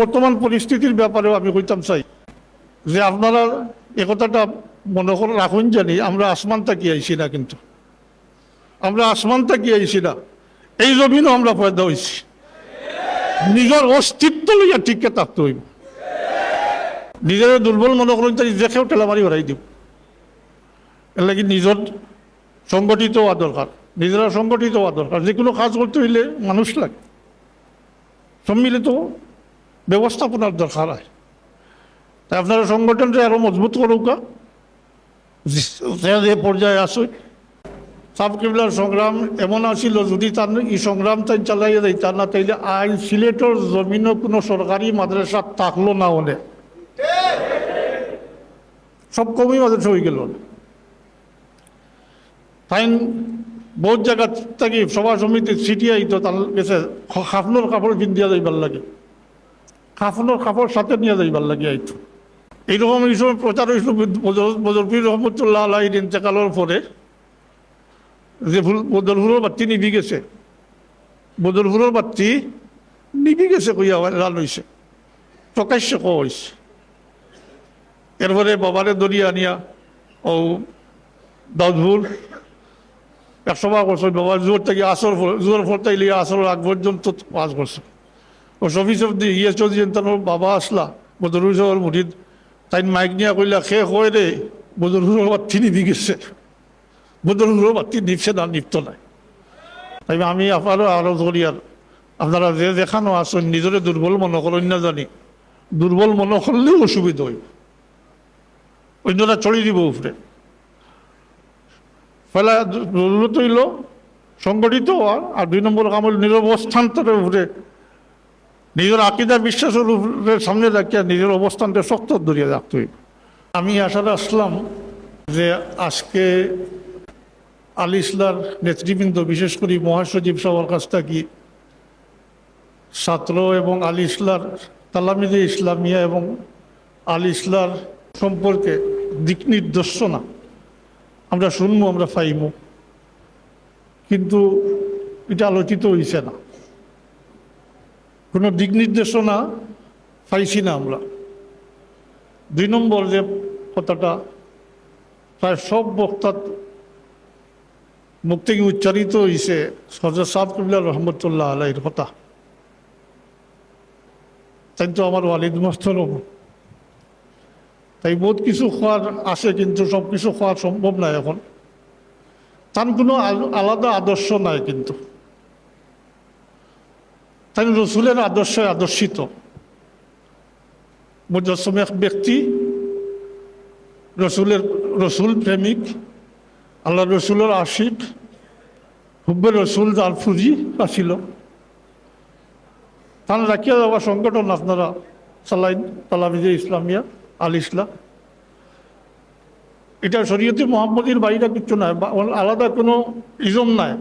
বর্তমান পরিস্থিতির ব্যাপারেও আমি কইতাম চাই। যে আপনারা একথাটা মনে করে রাখুন জানি, আমরা আসমান তাকি আইছি না কিন্তু। আমরা আসমান তাকি আইছি না, এই জমিনও আমরা পয়দা হয়েছি নিজের অস্তিত্ব লইয়া ঠিককে থাকতে হইব। নিজের দুর্বল মনে করুন তাই দেখেও ঠেলামারি বাড়াই দিব। এর লাগি নিজের সংগঠিত হওয়া দরকার, নিজেরা সংগঠিত হওয়া দরকার। যে কোনো কাজ করতে হইলে মানুষ লাগে। সম্মিলিত ব্যবস্থাপনার দরকার হয়। তাই আপনারা সংগঠনটা আরও মজবুত করুকা যে পর্যায়ে আসুন সাব কিবলার সংগ্রাম এমন আসিল যদি তার এই সংগ্রাম তাই চালাইয়া দেয়, তার না তাইলে আইন সিলেটর জমিনও কোনো সরকারি মাদ্রাসা থাকল না হলে সব কমই মাদ্রাসা হয়ে গেল তাই বহুত জায়গা থাকি সভা সমিতি ছিটি আইতো, তার গেছে খাফনোর কাপড় পিন্দিয়া যাইবার লাগে। খাফনোর কাপড় সাথে নিয়ে যাইবার লাগে আইতো। এইরকম এই সময় প্রচার হয়েছিল বদরপুর রহমতুল্লাহ আল্লাহ ইন্তেকালের পরে। যে ফুল বদরপুরের বাতি নিবি গেছে। বদরপুরের বাতি নিবি গেছে কইয়া লাল হয়েছে প্রকাশ্য ক হয়েছে এরপরে বাবারে দরিয়া আনিয়া, ও দাউদপুর, একশো বার করছে বাবা জোর থেকে আসর জোর ফল তাইলে আসর আগ পর্যন্ত পাস করছে ও সফি সব দিয়ে ইয়ে চলছে তার বাবা আসলা বদরুল মুঠিত। তাই মাইক নিয়ে কইলা সে কয় রে বদরুল বাতি নিবি গেছে বদরুল বাতি নিপছে না নিপ্ত নাই। তাই আমি আপনারও আরও করি আর আপনারা যে দেখানো আসেন নিজরে দুর্বল মনে করেন না জানি দুর্বল মনে করলেও অসুবিধা হইব অন্যরা চড়িয়ে দিব উপরে ফলে জরুরত হইল, সংগঠিত হওয়ার আর দুই নম্বর কাম হইল নিজের অবস্থান্তরের উপরে নিজের আকিদা বিশ্বাসের উপরে সামনে রাখিয়া নিজের অবস্থানটা শক্ত ধরিয়া রাখতে হইব। আমি আশাটা আসলাম যে আজকে আল ইসলার নেতৃবৃন্দ, বিশেষ করে মহাসচিব সবার কাছ থেকে, ছাত্র এবং আল ইসলার তালামিদে ইসলামিয়া এবং আল ইসলার সম্পর্কে দিক নির্দেশনা আমরা শুনব, আমরা পাইমু কিন্তু এটা আলোচিত হয়েছে না। কোনো দিক নির্দেশনা পাইছি না আমরা। দুই নম্বর যে কথাটা, প্রায় সব বক্তার মুখ থেকে উচ্চারিত হয়েছে সরজা সাহ কবিল্লা রহমতুল্লাহ আলাইর কথা। তাই তো আমার ওয়ালিদ মাস্তরও তাই বহুত কিছু খোয়ার আছে কিন্তু সব কিছু খাওয়া সম্ভব নয় এখন। তার কোনো আল- আলাদা আদর্শ নাই কিন্তু। তাই রসুলের আদর্শে আদর্শিত। মুজসম এক ব্যক্তি, রসুলের, রসুল প্রেমিক, আল্লাহ রসুলের আশিক, হুব্বে রসুল যার ফুজি আসিল। তার রাখিয়া যাওয়া সংগঠন আপনারা চালাইন তালাবিজে ইসলামিয়া, আল ইসলাম। এটা শরীয়তে মোহাম্মদীর বাইরে কিছু নাই আলাদা কোনো ইজম নাই।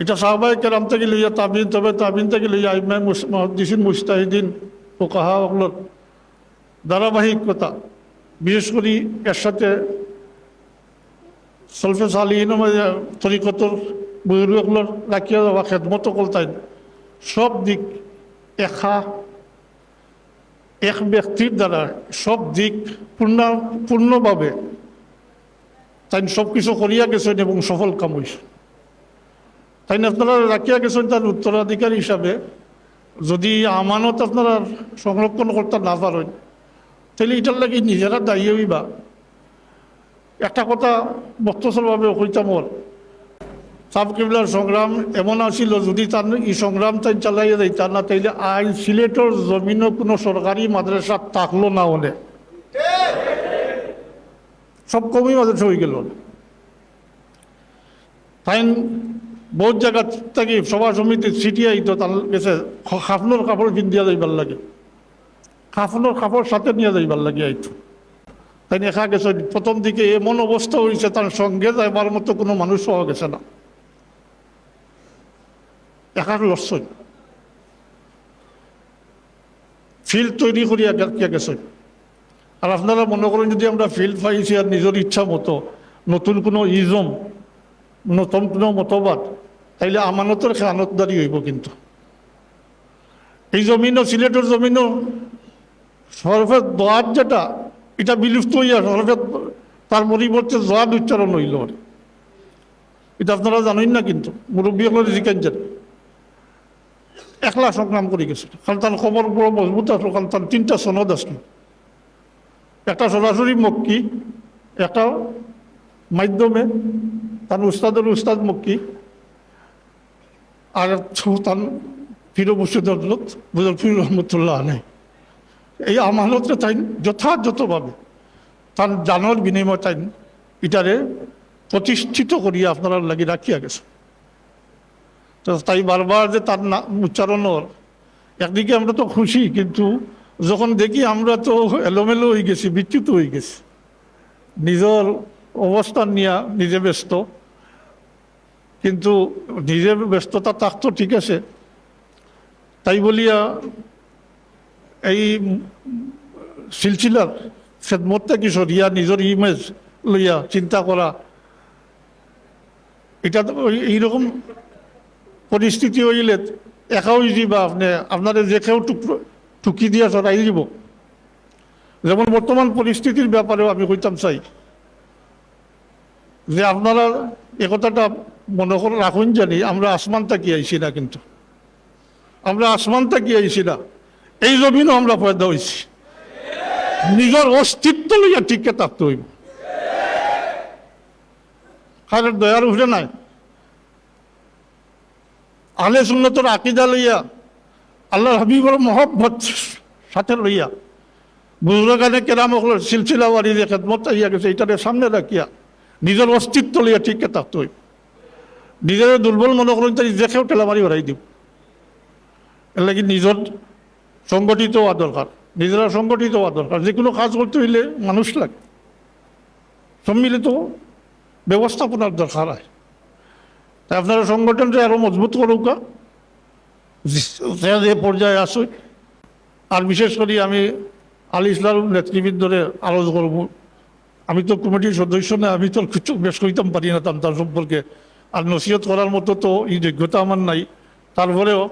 এটা সাহবাই কেরাম থেকে লইয়া তাবিন, তবে তাবিন থেকে লইয়া ইমাম মহদিসিন মুস্তাহিদিন ও কাহা ওগুলোর ধারাবাহিকতা, বিশেষ করে এর সাথে সলফে সালিহীন তরিকতর বইগুলোর রাখিয়া যাওয়া, খেদমত কলতাই সব দিক একা, এক ব্যক্তির দ্বারা সব দিক পূর্ণ, পূর্ণভাবে তাই সব কিছু করিয়া গেছেন এবং সফল কাম হয়েছে তাই না আপনারা রাখিয়া গেছেন তার উত্তরাধিকার হিসাবে যদি আমানত আপনারা সংরক্ষণ করতে না পারেন, তাহলে এটার লাগে নিজেরা দায়ী হইবা। একটা কথা বক্তসলভাবে কইতাম ওর সাব কিবলার সংগ্রাম এমন আসিল যদি তার এই সংগ্রাম তাই চালাইয়া দেয় তার না তাইলে আইন সিলেটর জমিনও কোনো সরকারি মাদ্রাসা থাকল না হলে সব কমই মাদ্রাসা হয়ে গেল। তাই বহুত জায়গা থাকি সভা সমিতি ছিটি আইতো তার গেছে খাফনোর কাপড় পিন্দিয়া যাইবার লাগে। খাফনোর কাপড় সাথে নিয়ে যাইবার লাগে আইতো তাই দেখা গেছে প্রথম দিকে এমন অবস্থা হয়েছে তার সঙ্গে যাইবার মতো কোনো মানুষ পাওয়া গেছে না। একাক লড়ছই ফিল্ড তৈরি করিয়া গে- গেছে। আর আপনারা মনে করেন যদি আমরা ফিল্ড পাইছি আর নিজের ইচ্ছা মতো, নতুন কোনো ইজম নতুন কোনো মতবাদ, তাইলে আমানতের খেয়ানতদারি হইব কিন্তু। এই জমিনও সিলেটের জমিনও সরফের দোয়াত যেটা, এটা বিলুপ্ত হইয়া সরফের তার পরিবর্তে জোয়াদ উচ্চারণ হইল এটা আপনারা জানেন না কিন্তু মুরব্বী হলো জিজ্ঞাসা জানে? একলা সংগ্রাম করে গেছে। কারণ তার খবর বড় মজবুত আসলো কারণ তার তিনটা সনদ আসলো একটা সরাসরি মক্কি একটা মাধ্যমে তার উস্তাদ মক্কি আর তার ফিরো মুর্শিদ হজরত বুজরফির রহমতুল্লাহ আলাই এই আমানতটা তাই যথাযথভাবে তার জানোয়ার বিনিময় তাই এটারে প্রতিষ্ঠিত করিয়া আপনারা লাগি রাখিয়া গেছে তো তাই বারবার যে তার না উচ্চারণর একদিকে আমরা তো খুশি, কিন্তু যখন দেখি আমরা তো এলোমেলো হয়ে গেছি, বিচ্যুত হয়ে গেছি, নিজের অবস্থান নিয়ে নিজে ব্যস্ত কিন্তু নিজে ব্যস্ততা থাকতো ঠিক আছে। তাই বলিয়া এই সিলসিলার খেদমতটা কি সরিয়া নিজের ইমেজ লইয়া চিন্তা করা, এটা এইরকম পরিস্থিতি হইলে একা হয়ে যাবা আপনি, আপনার যে কেউ টুকি দিয়া সরাই দিব। যেমন বর্তমান পরিস্থিতির ব্যাপারেও আমি কইতাম চাই। যে আপনারা একথাটা মনে করে রাখুন জানি, আমরা আসমান তাকি আইছি না কিন্তু। আমরা আসমান তাকি আইছি না, এই জমিনও আমরা পয়দা হয়েছি নিজের অস্তিত্ব লইয়া টিকে থাকতে হইব। কারণ দয়ার উঠে নাই। আলে সুন্নতর আকিদা লইয়া আল্লাহ হাবিবর মহব্বত সাথে লইয়া, বুজরগানে কেরাম হল সিলসিলা বাড়ি যে খেদমত ইয়া গেছে এটারে সামনে রাখিয়া নিজের অস্তিত্ব লইয়া ঠিককে থাকতে হইব নিজের দুর্বল মনে করেন তাই যে কেউ ঠেলামারি বাড়াই দিব এর লাগি নিজের সংগঠিত হওয়া দরকার নিজেরা সংগঠিত হওয়া দরকার যে কোনো কাজ করতে হইলে মানুষ লাগে। সম্মিলিত ব্যবস্থাপনার দরকার হয় তাই আপনারা সংগঠনটা আরও মজবুত করুক যে পর্যায়ে আসুক আর বিশেষ করে আমি আলী ইসলাম নেতৃবৃন্দরে আলোচ করব আমি তো কমিটির সদস্য না, আমি তো কিছু বেশ কইতাম পারি না তার সম্পর্কে। আর নসিহত করার মতো তো এই যোগ্যতা আমার নাই। তারপরেও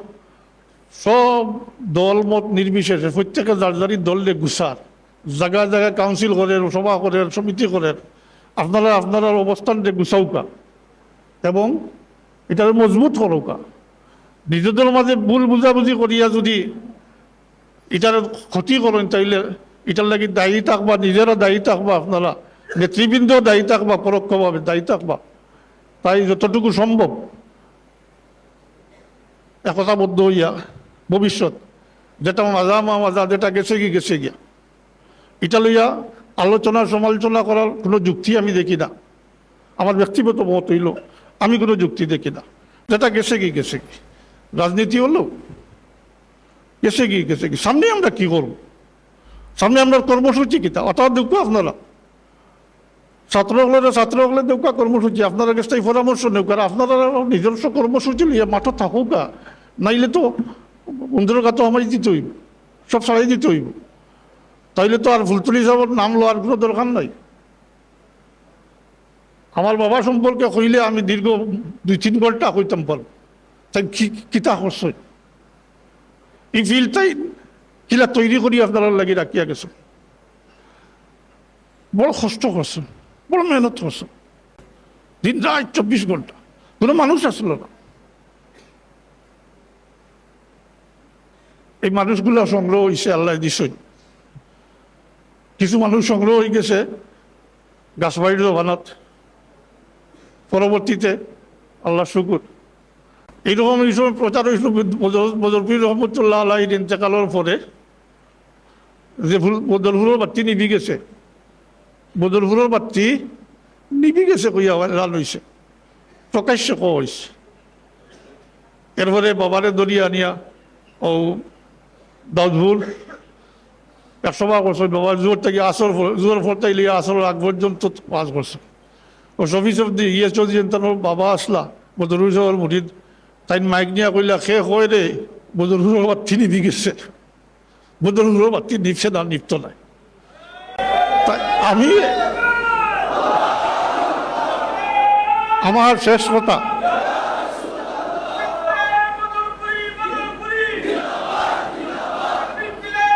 সব দল মত নির্বিশেষে প্রত্যেকে যার যারি দলে গুছার জায়গায় জায়গায় কাউন্সিল করেন সভা করেন সমিতি করেন আপনারা আপনারা অবস্থানটা গুছাউকা। এবং এটার মজবুত করৌকা নিজেদের মাঝে ভুল বুঝাবুঝি করিয়া যদি এটার ক্ষতি করেন তাইলে এটার লাগি দায়ী থাকবা, নিজেরা দায়ী থাকবা আপনারা। নেতৃবৃন্দ দায়ী থাকবা, পরোক্ষভাবে দায়ী থাকবা। তাই যতটুকু সম্ভব একতাবদ্ধ হইয়া ভবিষ্যৎ, যেটা মাজা মা মাজা, যেটা গেছে কি গেছে গিয়া। এটা লইয়া আলোচনা, সমালোচনা করার কোনো যুক্তি আমি দেখি না। আমার ব্যক্তিগত মত হইল, আমি কোনো যুক্তি দেখি না। যেটা গেছে কি গেছে কি রাজনীতি হলো, গেছে কি গেছে কি সামনে আমরা কি করব? সামনে আমরা কর্মসূচি কিতা অর্থাৎ দেখব আপনারা ছাত্রগুলোর ছাত্রগুলোর দেউকা কর্মসূচি, আপনারা কাছে পরামর্শ নেউক আর আপনারা নিজস্ব কর্মসূচি লিয়ে মাঠে থাকুক নাইলে তো বন্ধুর কাছে আমায় দিতে হইব, সব ছাড়াই দিতে হইব। তাইলে তো আর ফুলতুলি যাবার নাম লওয়ার কোনো দরকার নাই। আমার বাবা সম্পর্কে কইলে আমি দীর্ঘ দুই তিন ঘণ্টা কইতাম পার তাই কি, কিতা করছে? এই ফিল্ডটাই কিলা তৈরি করি আপনারা লাগি রাখিয়া গেছে বড় কষ্ট করছে বড় মেহনত করছে। দিন রাত চব্বিশ ঘণ্টা। কোনো মানুষ আসলো না। এই মানুষগুলো সংগ্রহ হয়েছে আল্লাহ দিছই কিছু মানুষ সংগ্রহ হয়ে গেছে গাছবাড়ির জবানত পরবর্তীতে আল্লাহ শুকুর। এইরকম এই সময় প্রচার হয়েছিল বদরপুর রহমতুল্লাহ আল্লাহ ইন্তেকালের পরে। যে বদরপুরের বাতি নিবি গেছে। বদরপুরের বাতি নিবি গেছে কইয়া লাল হয়েছে প্রকাশ্য ক হয়েছে এরপরে বাবারে দরিয়া আনিয়া ও দাউদপুর একশোবার করছে বাবা জোর থেকে আসর জোর ফোরতে লিয়ে আসর আগ পর্যন্ত পাস করছে ও সফিস অব্দি ইয়ে চৌধুরী তার বাবা আসলা বদরুল সাহর মুঠিদ তাই মাইক নিয়ে কইলা, খে হয় রে বদরুল বাতি নিবি গেছে বদরুল বাতি নিপছে না, নিপ্ত নাই। তাই আমি? আমার শেষ কথা।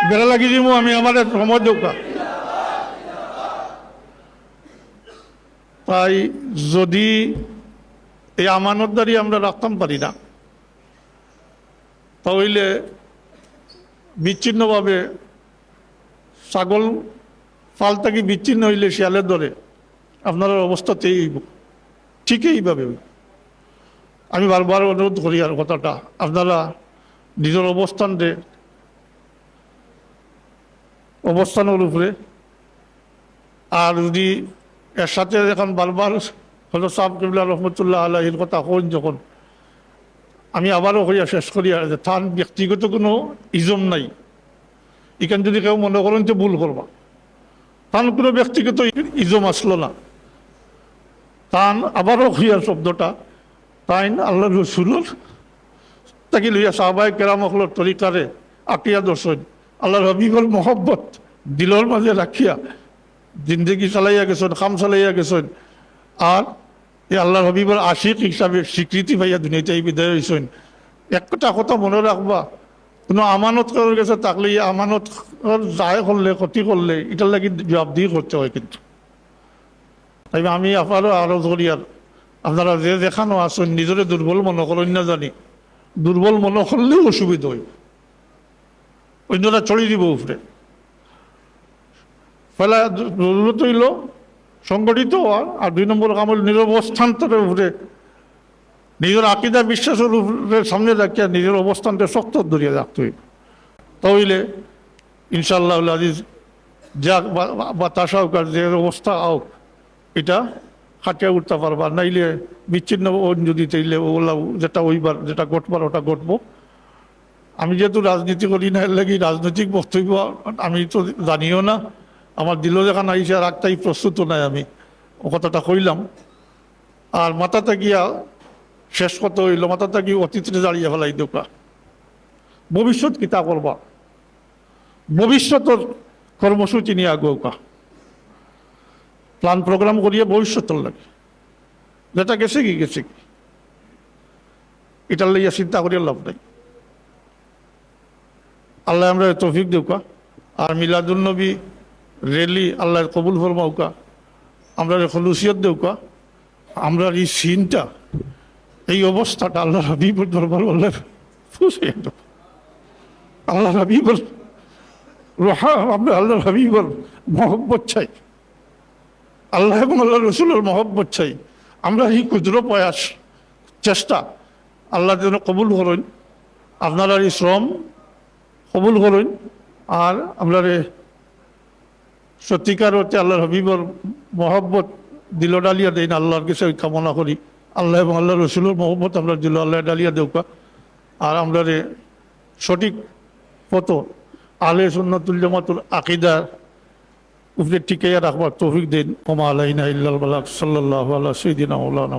বেড়া লাগি দিব আমি আমাদের সময় দৌকা তাই যদি এই আমানতদারি আমরা রাখতাম পারি না, তাহলে বিচ্ছিন্নভাবে ছাগল ফাল থেকে বিচ্ছিন্ন হইলে শিয়ালের দরে আপনার অবস্থাতেই ঠিক এইভাবে। আমি বারবার অনুরোধ করি আর কথাটা, আপনারা নিজের অবস্থান দে অবস্থানের উপরে, আর যদি এর সাথে এখন বারবার হলো সাহ কিবলা রহমতুল্লাহ আল্লাহির কথা হন যখন, আমি আবারও হইয়া শেষ করি আর তার ব্যক্তিগত কোনো ইজম নাই। এখানে যদি কেউ মনে করেন যে ভুল করবা। তান কোনো ব্যক্তিগত ইজম আসলো না। তান আবারও হইয়া শব্দটা। তাই আল্লাহ রসুলোর তাকে লইয়া সাহবাই কেরাম অকলর তরিকারে আকিয়া দর্শন। আল্লাহ রবিবর মহব্বত দিলর মাঝে রাখিয়া জিন্দগি চালাইয়া গেছেন, খাম চালাইয়া গেছেন। আর এই আল্লাহ রবিবর আশিক হিসাবে স্বীকৃতি পাইয়া দুনিয়াতে বিদায় হয়েছেন একটা কথা মনে রাখবা কোনো আমানত করার তাকলে এই আমানত যায় করলে, ক্ষতি করলে, এটার লাগি দিয়ে করতে হয় কিন্তু। তাই আমি আপনারও আরও করি আর আপনারা যে দেখানো আসেন নিজরে দুর্বল মনে করেন না জানি। দুর্বল মনে করলেও অসুবিধা হইব অন্যরা ছড়িয়ে দিব উপরে। ফেলা জরুরত হইল সংগঠিত হওয়ার আর দুই নম্বর কাম হইল নিজের অবস্থান্তরের উপরে নিজের আকিদা বিশ্বাসের উপরে সামনে রাখিয়া নিজের অবস্থানটা শক্ত ধরিয়া রাখতে হইব। তাহলে ইনশাল্লাহ আজিজ যা বাতাস হোক আর যে অবস্থা হোক, এটা খাটিয়ে উঠতে পারবা। নাইলে বিচ্ছিন্ন যদি তাইলে ওগুলা যেটা ওইবার যেটা ঘটবার, ওটা ঘটবো। আমি যেহেতু রাজনীতি করি না লাগি রাজনৈতিক বক্তব্য আমি তো জানিও না। আমার দিলও যেখান আইসে আর একটাই প্রস্তুত নাই আমি। ও কথাটা কইলাম। আর মাথাতে গিয়া শেষ কত হইল মাথাতে গিয়ে অতীতে দাঁড়িয়ে ফেলাই দোকা ভবিষ্যৎ কিতা করবা? ভবিষ্যতের কর্মসূচি নিয়ে আগুকা প্ল্যান প্রোগ্রাম করিয়ে ভবিষ্যতের লাগে। যেটা গেছে কি গেছে কি। এটার লইয়া চিন্তা করিয়া লাভ নাই। আল্লাহ আমরা তৌফিক দেউকা আর মিলাদুল নবী রেলি আল্লাহ কবুল ফরমাউকা আমরা খলুসিয়ত দেউকা আমরা এই সিনটা এই অবস্থাটা আল্লাহ হাবিবুর দরবার আল্লাহ ফুসে আল্লাহ হাবিবুর রহা, আমরা আল্লাহ হাবিবুর মহব্বত চাই। আল্লাহ এবং আল্লাহ রসুলের মহব্বত চাই। আমরা এই ক্ষুদ্র প্রয়াস, চেষ্টা আল্লাহ যেন কবুল করেন, আপনারা এই শ্রম কবুল করেন, আর আমরা সত্যিকার হচ্ছে আল্লাহর হবিবর মহব্বত দিল ডালিয়া দেন, আল্লাহর কাছে কামনা করি। আল্লাহ এবং আল্লাহ রসুলের মহব্বত আমরা দিল আল্লাহ ডালিয়া দেউকা আর আমরা সঠিক পত আলে সুন্নাতুল জামাতুল আকিদার উপরে টিকাইয়া রাখবার তৌফিক দিন। ওমা আলাইনা ইল্লাল বালাক সাল্লাল্লাহু আলা সাইয়্যিদিনা মাওলানা